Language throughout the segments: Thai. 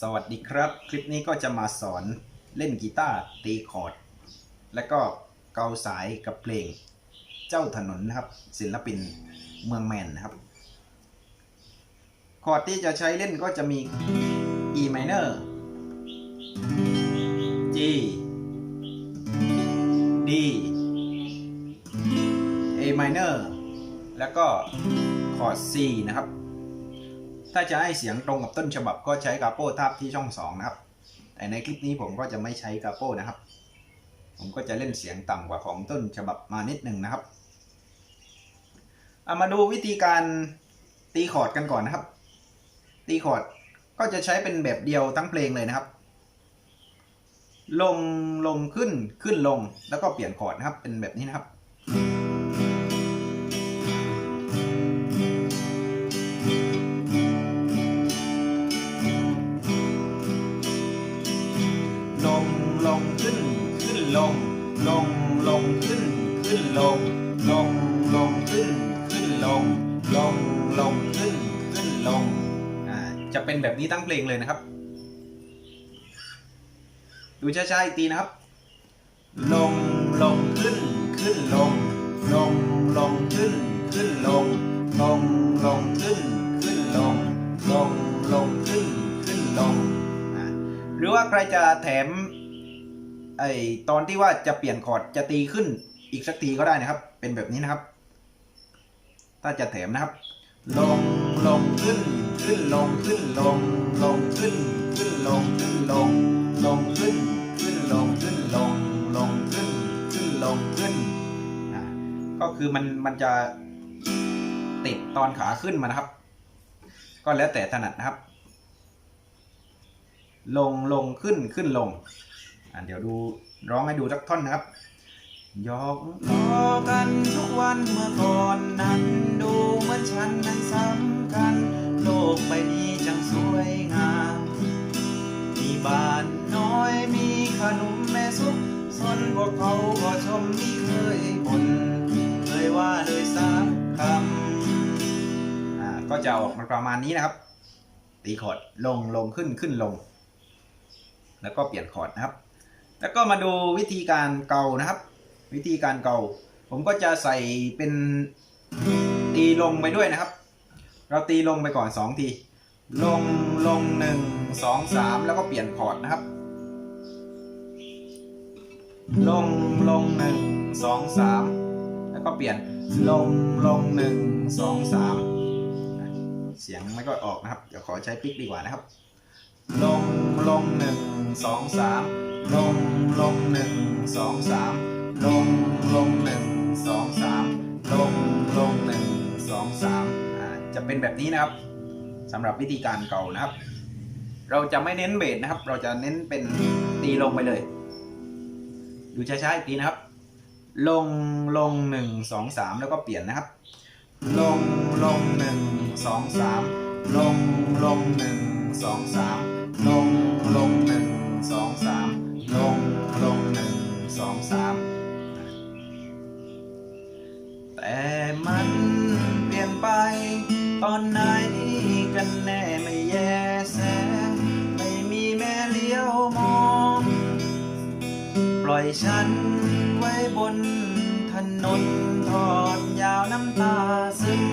สวัสดีครับ คลิปนี้ก็จะมาสอนเล่นกีตาร์ตีคอร์ด และก็เกาสายกับเพลงเจ้าถนนนะครับ ศิลปินเมืองแมนนะครับ คอร์ดที่จะใช้เล่นก็จะมี E minor G D A minor แล้วก็คอร์ด C นะครับ ถ้าจะให้เสียงตรงกับต้นฉบับก็ใช้กาโป้ทับที่ช่อง2นะครับ แต่ในคลิปนี้ผมก็จะไม่ใช้กาโป้นะครับ ผมก็จะเล่นเสียงต่ำกว่าของต้นฉบับมานิดหนึ่งนะครับเอามาดูวิธีการตีคอร์ดกันก่อนนะครับ ตีคอร์ดก็จะใช้เป็นแบบเดียวทั้งเพลงเลยนะครับ ลงลงขึ้นขึ้นลงแล้วก็เปลี่ยนคอร์ดนะครับ เป็นแบบนี้นะครับ ลง ลง ลง ขึ้น ขึ้น ลง ลง ลง ขึ้น ขึ้น ลง ลง ลง ขึ้น ขึ้น ลง อ่า จะเป็นแบบนี้ทั้งเพลงเลยนะครับ ดูช้าๆอีกทีนะครับ ลง ลง ขึ้น ขึ้น ลง ลง ลง ขึ้น ขึ้น ลง ลง ลง ขึ้น ขึ้น ลง ลง ลง ขึ้น ขึ้น ลง หรือว่าใครจะแถม ไอตอนที่ว่าจะเปลี่ยนคอร์ดจะตีขึ้นอีกสักทีก็ได้นะครับ เป็นแบบนี้นะครับ ถ้าจะแถมนะครับ ลงลงขึ้น ขึ้นลงขึ้นลง ลงขึ้น ขึ้นลงขึ้นลง ลงขึ้น ขึ้นลงขึ้นลง ลงขึ้น ขึ้นลงขึ้นก็คือมันมันจะติดตอนขาขึ้นมานะครับ ก็แล้วแต่ถนัดนะครับ ลงลงขึ้นขึ้นลง อ่าเดี๋ยวดูร้องให้ดูสักท่อนนะครับยอกล้อกันทุกวันเมื่อก่อนนั้นดูเหมือนฉันนั้นสำคัญ โลกใบนี้จังสวยงาม มีบ้านน้อยมีขนมแม่ซุปสนพวกเขาก็ชมไม่เคยบ่นเคยว่าเลยสักคำอ่าก็จะออกมาประมาณนี้นะครับ ตีคอร์ดลงลงขึ้นขึ้นลง แล้วก็เปลี่ยนคอร์ดนะครับ แล้วก็มาดูวิธีการเกานะครับ วิธีการเกา ผมก็จะใส่เป็นตีลงไปด้วยนะครับ เราตีลงไปก่อนสองที ลงลงหนึ่งสองสามแล้วก็เปลี่ยนคอร์ดนะครับ ลงลงหนึ่งสองสามแล้วก็เปลี่ยนลงลงหนึ่งสองสามเสียงไม่ก็ออกนะครับ เดี๋ยวขอใช้ปิกดีกว่านะครับ ลงลงหนึ่งสองสามลงลงหนึ่งสองสามลงลงหนึ่งสองสามลงลงหนึ่งสองสามอ่าจะเป็นแบบนี้นะครับสำหรับวิธีการเก่านะครับ เราจะไม่เน้นเบสนะครับ เราจะเน้นเป็นตีลงไปเลย ดูช้าๆอีกทีนะครับ ลงลงหนึ่งสองสามแล้วก็เปลี่ยนนะครับ ลงลงหนึ่งสองสามลงลงหนึ่งสองสาม ลงลงหนึ่งสองสามลงลงหนึ่งสองสามแต่มันเปลี่ยนไป ตอนไหนกันแน่ไม่แยแสไม่มีแม่เลี้ยวมอง ปล่อยฉันไว้บนถนนทอดยาวน้ำตาซึม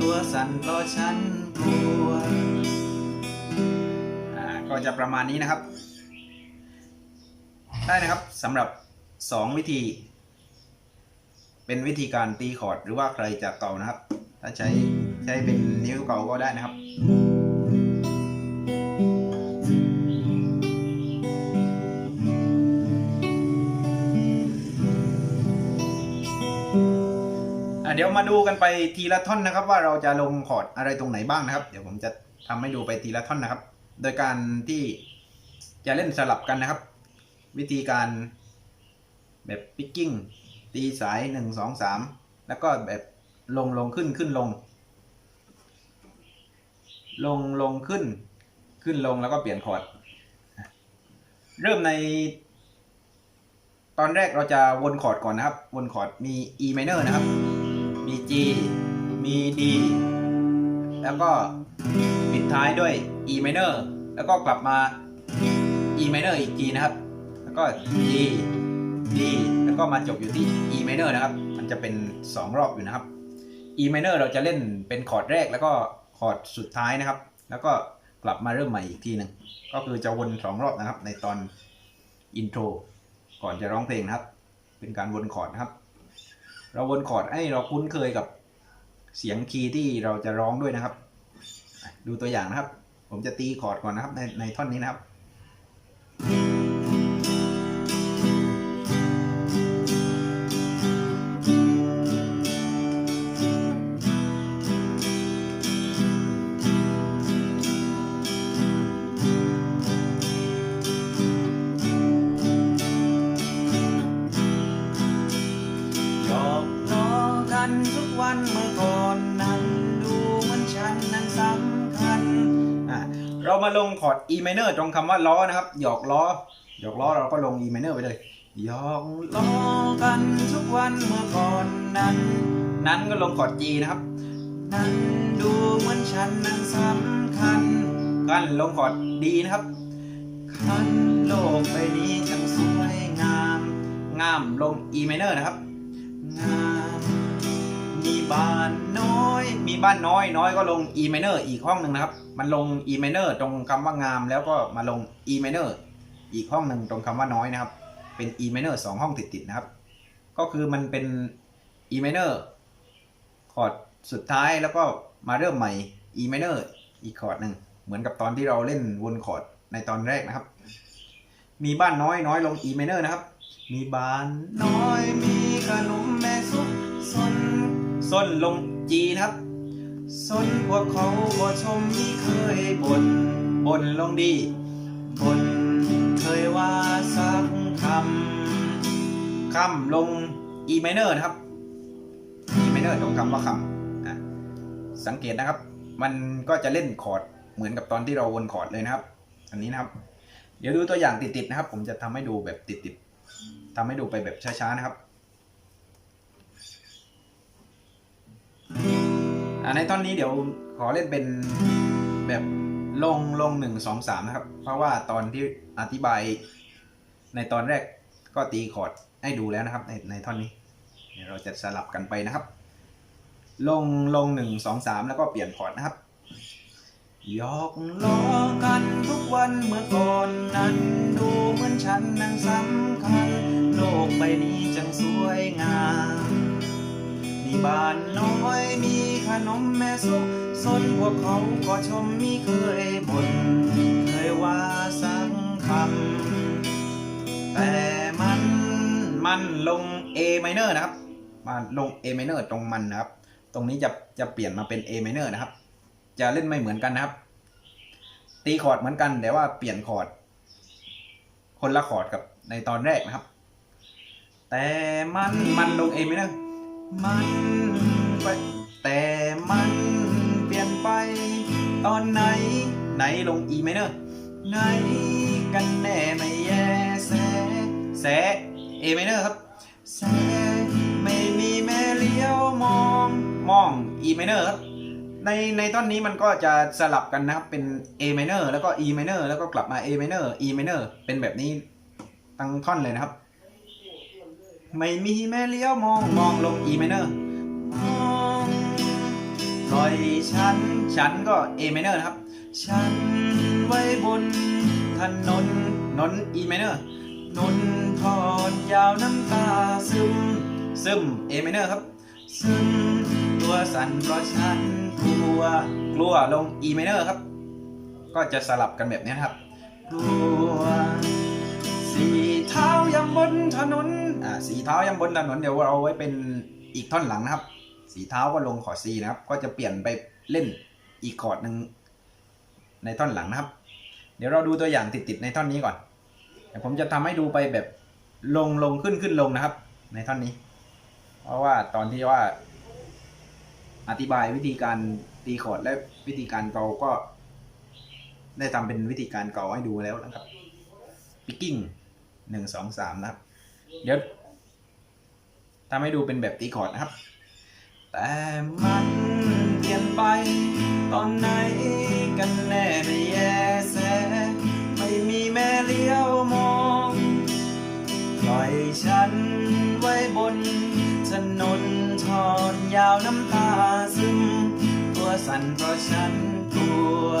ตัวสั่นเพราะฉันกลัว ก็จะประมาณนี้นะครับ ได้นะครับสำหรับ 2 วิธี เป็นวิธีการตีคอร์ดหรือว่าใครจะเก่านะครับ ถ้าใช้ใช้เป็นนิ้วเก่าก็ได้นะครับเดี๋ยวมาดูกันไปทีละท่อนนะครับ ว่าเราจะลงคอร์ดอะไรตรงไหนบ้างนะครับ เดี๋ยวผมจะทำให้ดูไปทีละท่อนนะครับ โดยการที่จะเล่นสลับกันนะครับ วิธีการแบบปิกกิ้ง ตีสายหนึ่งสองสามแล้วก็แบบลงลงขึ้นขึ้นลง ลงลงขึ้น ขึ้นลงแล้วก็เปลี่ยนคอร์ด เริ่มใน ตอนแรกเราจะวนคอร์ดก่อนนะครับ วนคอร์ดมี E minor นะครับ มี G มี D แล้วก็ ท้ายด้วย E minor แล้วก็กลับมา E minor อีกทีนะครับ แล้วก็ G D แล้วก็มาจบอยู่ที่ E minor นะครับ มันจะเป็น 2 รอบอยู่นะครับ E minor เราจะเล่นเป็นคอร์ดแรกแล้วก็คอร์ดสุดท้ายนะครับ แล้วก็กลับมาเริ่มใหม่อีกทีหนึ่งก็คือจะวนสองรอบนะครับ ในตอนอินโทรก่อนจะร้องเพลงนะครับ เป็นการวนคอร์ดนะครับ เราวนคอร์ดให้เราคุ้นเคยกับเสียงคีย์ที่เราจะร้องด้วยนะครับ ดูตัวอย่างนะครับ ผมจะตีคอร์ดก่อนนะครับในในท่อนนี้นะครับ E minor ตรงคำว่าล้อนะครับ หยอกล้อ หยอกล้อเราก็ลง E minor ไปเลย หยอกล้อกันทุกวันเมื่อก่อนนั้น นั้นก็ลงคอร์ด G นะครับ นั้นดูเหมือนฉันนั้นสำคัญ กันลงคอร์ด D นะครับคันโลกใบนี้จังสวยงาม งามลง E minor นะครับ งาม มีบ้านน้อย มีบ้านน้อยน้อยก็ลง E minor อีกห้องหนึ่งนะครับ มันลง E minor ตรงคำว่างามแล้วก็มาลง E minor อีกห้องหนึ่งตรงคำว่าน้อยนะครับ เป็น E minor สองห้องติดๆนะครับ ก็คือมันเป็น E minor คอร์ดสุดท้ายแล้วก็มาเริ่มใหม่ E minor อีกคอร์ดหนึ่งเหมือนกับตอนที่เราเล่นวนคอร์ดในตอนแรกนะครับ มีบ้านน้อยน้อยลง E minor นะครับ มีบ้านน้อยมีขนมแม่ซุปส้น ส้นลง G นะครับส้นพวกเขาบ่ชมที่เคยบน่นบ่นลงดีบ่นเคยว่าสักคำคำลง E minor นะครับ E minor ตรงคำว่าคำสังเกตนะครับ มันก็จะเล่นคอร์ดเหมือนกับตอนที่เราวนคอร์ดเลยนะครับ อันนี้นะครับ เดี๋ยวดูตัวอย่างติดๆนะครับ ผมจะทำให้ดูแบบติดๆทำให้ดูไปแบบช้าๆนะครับ อ่าในตอนนี้เดี๋ยวขอเล่นเป็นแบบลงลงหนึ่งสองสามนะครับ เพราะว่าตอนที่อธิบายในตอนแรกก็ตีคอร์ดให้ดูแล้วนะครับในในท่อนนี้เดี๋ยวเราจะสลับกันไปนะครับ ลงลงหนึ่งสองสามแล้วก็เปลี่ยนคอร์ดนะครับหยอกล้อกันทุกวันเมื่อก่อนนั้น ดูเหมือนฉันนั้นสำคัญ โลกใบนี้จังสวยงาม มีบ้านน้อยมีขนมแม่ซุกสนพวกเขาก็ชมมีเคยบ่นเคยว่าสักคำแต่มันมันลง A minor นะครับ มาลง A minor ตรงมันนะครับ ตรงนี้จะจะเปลี่ยนมาเป็น A minor นะครับ จะเล่นไม่เหมือนกันนะครับ ตีคอร์ดเหมือนกันแต่ว่าเปลี่ยนคอร์ดคนละคอร์ดกับในตอนแรกนะครับ แต่มันมันลง A minor มันไปแต่มันเปลี่ยนไป ตอนไหน ไหนลง E minor ไหนกันแน่ไม่แย่แสแส A minor ครับแสไม่มีแม่เลี้ยวมองมอง E minor ครับในในท่อนนี้มันก็จะสลับกันนะครับเป็น A minor แล้วก็ E minor แล้วก็กลับมา A minor E minor เป็นแบบนี้ทั้งท่อนเลยนะครับ ไม่มีแม่เลี้ยวมองมองลง E minor มองปล่อยฉัน ฉันก็ A minor นะครับ ฉันไว้บนถนนนน E minor นนทอนยาวน้ำตาซึม ซึม A minor ครับ ซึมตัวสั่นเพราะฉันกลัวกลัวลง E minor ครับ ก็จะสลับกันแบบนี้นครับกลัวสีเท้ายำบนถนน อ่าสีเท้ายำบนถนนเดี๋ยวเราเอาไว้เป็นอีกท่อนหลังนะครับ สีเท้าก็ลงคอด C นะครับ ก็จะเปลี่ยนไปเล่นอีกคอร์ดหนึ่งในท่อนหลังนะครับ เดี๋ยวเราดูตัวอย่างติดๆในท่อนนี้ก่อนเดี๋ยวผมจะทำให้ดูไปแบบลงลงขึ้นขึ้นลงนะครับ ในท่อนนี้ เพราะว่าตอนที่ว่าอธิบายวิธีการตีคอร์ดและวิธีการเกาก็ ได้ทำเป็นวิธีการเกาให้ดูแล้วนะครับ picking หนึ่งสองสามนะครับ เดี๋ยวทำให้ดูเป็นแบบตีคอร์ดนะครับ แต่มันเปลี่ยนไป ตอนไหนกันแน่ไม่แยแส ไม่มีแม่เลี้ยวมองปล่อยฉันไว้บนถนนทอดยาวน้ำตาซึม ตัวสั่นเพราะฉันกลัว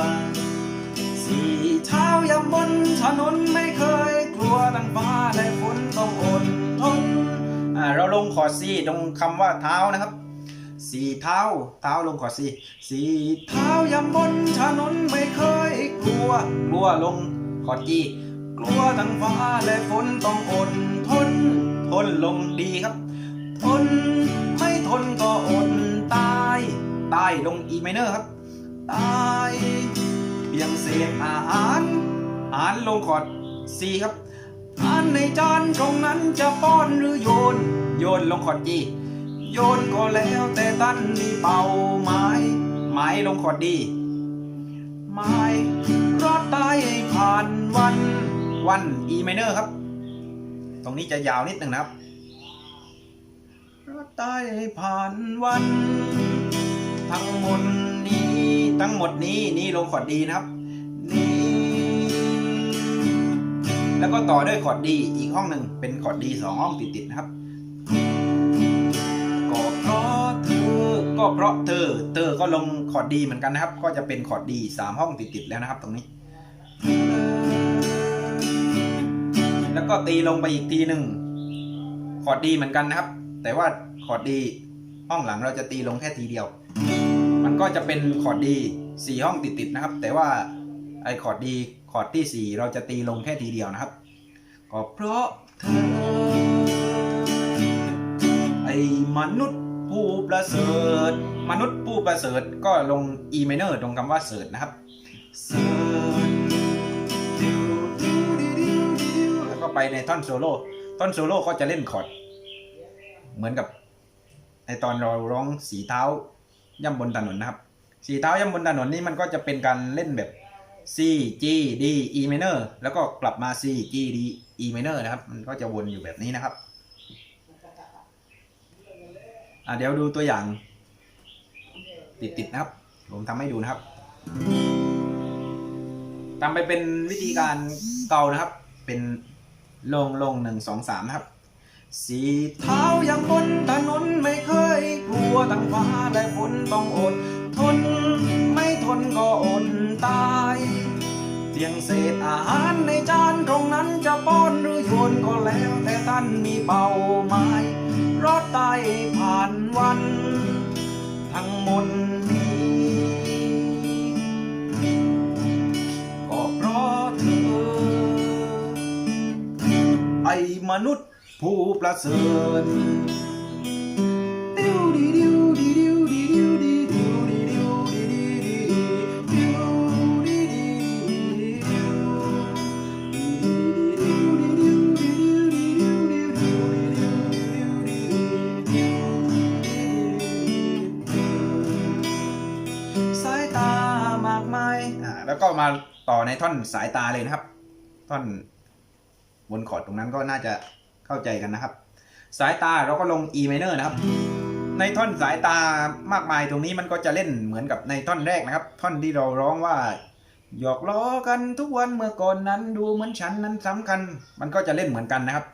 สี่เท้ายำบนถนนไม่เคย ลัวตั้งฟ้าและฝนต้องอดทนอ่าเราลงคอดซีตรงคำว่าเท้านะครับ สี่เท้าเท้าลงคอดซีสี่เท้ายำบนถนนไม่เคยกลัวกลัวลงคอดจีกลัวทั้งฟ้าและฝนต้องอดทน ทนลงดีครับ ทนไม่ทนก็อดตายตายลงอีไมเนอร์ครับตายเพียงเศษอาหารอาหารลงคอร์ดซีครับ อาหารในจานตรงนั้นจะป้อนหรือโยน โยนลงคอร์ดจีโยนก็แล้วแต่ตั้นมีเป่าไม้ ไม้ลงคอดดี ไม้รอดตายผ่านวัน วันอีไมเนอร์ครับ ตรงนี้จะยาวนิดหนึ่งนะครับรอดตายผ่านวัน ทั้งหมดนี้ ทั้งหมดนี้นี่ลงคอดดีนะครับ แล้วก็ต่อด้วยคอร์ดดีอีกห้องหนึ่งเป็นคอร์ดดีสองห้องติดๆนะครับก็เพราะเธอก็เพราะเธอเธอก็ลงคอร์ดดีเหมือนกันนะครับ ก็จะเป็นคอร์ดดีสามห้องติดๆแล้วนะครับ ตรงนี้ แล้วก็ตีลงไปอีกทีหนึ่งคอร์ดดีเหมือนกันนะครับ แต่ว่าคอร์ดดีห้องหลังเราจะตีลงแค่ทีเดียว มันก็จะเป็นคอร์ดดีสี่ห้องติดๆนะครับ แต่ว่าไอคอร์ดดี อร์ดที่สี่เราจะตีลงแค่ทีเดียวนะครับ ก็เพราะเธอ ไอ้มนุษย์ผู้ประเสริฐ มนุษย์ผู้ประเสริฐก็ลง E minor ตรงคำว่าเสริฐนะครับเสริฐแล้วก็ไปในท่อนโซโล่ท่อนโซโล่ก็จะเล่นคอร์ดเหมือนกับในตอนเราร้องสีเท้าย่ำบนถนนนะครับ สีเท้าย่ำบนถนนนี่มันก็จะเป็นการเล่นแบบ C G D E minor แล้วก็กลับมา C G D E minor นะครับ มันก็จะวนอยู่แบบนี้นะครับเดี๋ยวดูตัวอย่าง ติดๆนะครับ ผมทำให้ดูนะครับทำไปเป็นวิธีการเกานะครับ เป็นลงลงหนึ่งสองสามนะครับ สีเท้ายังบนถนนไม่เคยกลัวตั้งฟ้าและฝนต้องอด ทนไม่ทนก็อดตาย พียงเศษอาหารในจานตรงนั้นจะป้อนหรือโยนก็แล้วแต่ท่านมีเป้าหมายรอดตายผ่านวัน ทั้งมดนี้ก็เพราะเธอ ไอ้มนุษย์ผู้ประเสริฐ มาต่อในท่อนสายตาเลยนะครับ ท่อนบนคอร์ดตรงนั้นก็น่าจะเข้าใจกันนะครับ สายตาเราก็ลง E minor นะครับ ในท่อนสายตามากมายตรงนี้มันก็จะเล่นเหมือนกับในท่อนแรกนะครับ ท่อนที่เราร้องว่าหยอกล้อกันทุกวันเมื่อก่อนนั้นดูเหมือนฉันนั้นสำคัญ มันก็จะเล่นเหมือนกันนะครับ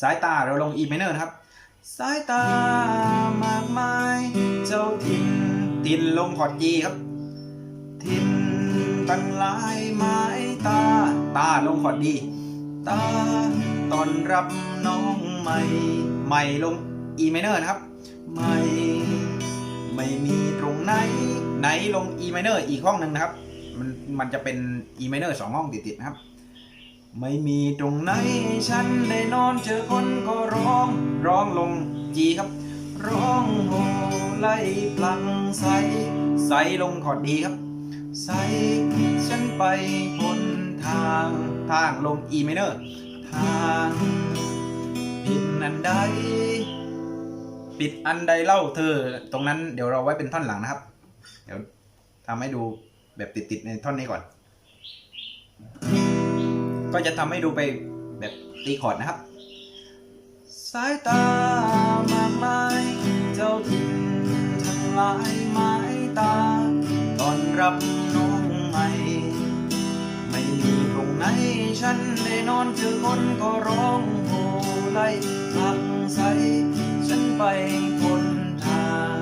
สายตาเราลง E minor นะครับ สายตามากมาย เจ้าทินทินลงคอร์ด G ครับ ทินตั้งหลายไม้ตา ตาลงคอดดี ตาตอนรับน้องใหม่ใหม่ลง E minor นะครับใหม่ไม่มีตรงไหน ไหนลง E minor อีกห้องหนึ่งนะครับ มันมันจะเป็น E minor สองห้องติดๆนะครับ ไม่มีตรงไหน ฉันได้นอนเจอคนก็ร้อง ร้องลง G ครับ ร้องโหไล่พลังใสใสลงคอดดีครับ ใส่ฉันไปบนทางทางลง E minor ทางผิดอันใด ปิดอันใดเล่าเธอ ตรงนั้นเดี๋ยวเราไว้เป็นท่อนหลังนะครับ เดี๋ยวทำให้ดูแบบติดๆในท่อนนี้ก่อน ก็จะทำให้ดูไปแบบตีคอร์ดนะครับ สายตามากมายเจ้าถิ่นทั้งหลายไม้ตา รับน้องใหม่ ไม่มีตรงไหนฉันได้นอนเจอคนก็ร้องโหไล่พักใสฉันไปพ้นทาง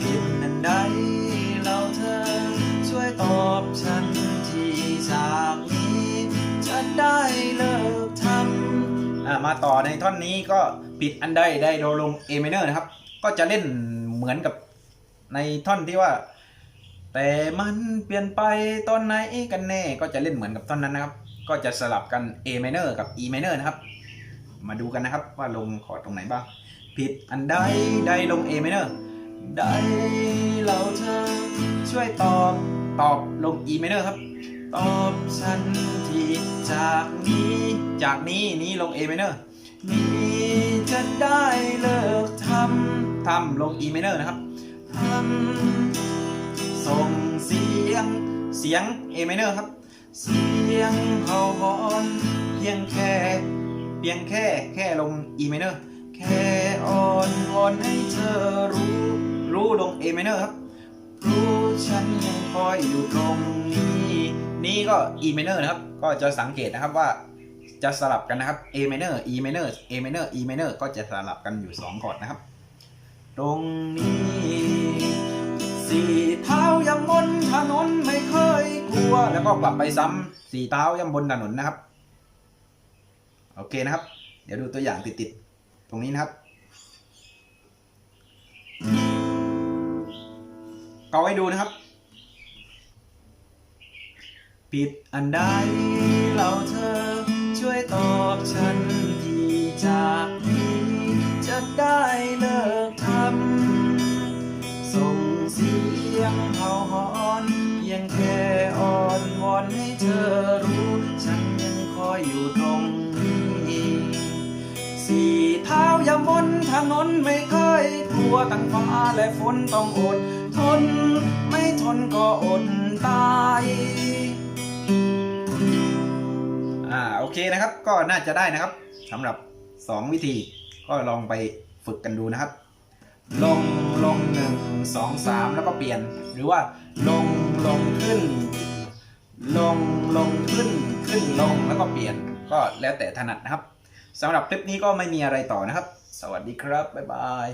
ผิดนันใดเราเธอช่วยตอบฉันทีจากนี้จะได้เลิกทำมาต่อในท่อนนี้ก็ผิดอันใดได้โดลง A minor นะครับ ก็จะเล่นเหมือนกับในท่อนที่ว่า แต่มันเปลี่ยนไปตอนไหนกันแน่ก็จะเล่นเหมือนกับท่อนนั้นนะครับ ก็จะสลับกัน A minor กับ E minor นะครับ มาดูกันนะครับว่าลงคอร์ดตรงไหนบ้าง ผิดอันใดได้ลง A minor ได้เราเธอช่วยตอบตอบลง E minor ครับ ตอบฉันทีจากนี้จากนี้นี้ลง A minor นี้จะได้เลิกทำทำลง E minor นะครับทำ ส่งเสียง เสียง A minor ครับ เสียงเห่าหอนเพียงแค่เพียงแค่แค่ลง E minor แค่อ่อนวอนให้เธอรู้ รู้ลง A minor ครับ รู้ฉันยังคอยอยู่ตรงนี้ นี่ก็ E minor นะครับ ก็จะสังเกตนะครับว่าจะสลับกันนะครับ A minor E minor A minor E minor ก็จะสลับกันอยู่2คอร์ดนะครับ ตรงนี้ สี่เท้ายังบนถนนไม่เคยกลัว แล้วก็กลับไปซ้ำสี่เท้ายังบนถนนนะครับ โอเคนะครับ เดี๋ยวดูตัวอย่างติดๆตรงนี้นะครับก็ไว้ดูนะครับ ผิดอันใดเราเธอช่วยตอบฉัน เห่าหอนเพียงแค่อ่อนวอนให้เธอรู้ ฉันยังคอยอยู่ตรงนี้สี่เท้ายามบนถนนไม่เคยกลัวตั้งฟ้าและฝนต้องอดทน ไม่ทนก็อดตายอ่าโอเคนะครับก็น่าจะได้นะครับสำหรับ 2 วิธีก็ลองไปฝึกกันดูนะครับ ลงลงหนึ่งสองสามแล้วก็เปลี่ยน หรือว่าลงลงขึ้น ลงลงขึ้นขึ้นลงแล้วก็เปลี่ยน ก็แล้วแต่ถนัดนะครับสำหรับคลิปนี้ก็ไม่มีอะไรต่อนะครับ สวัสดีครับ บ๊ายบาย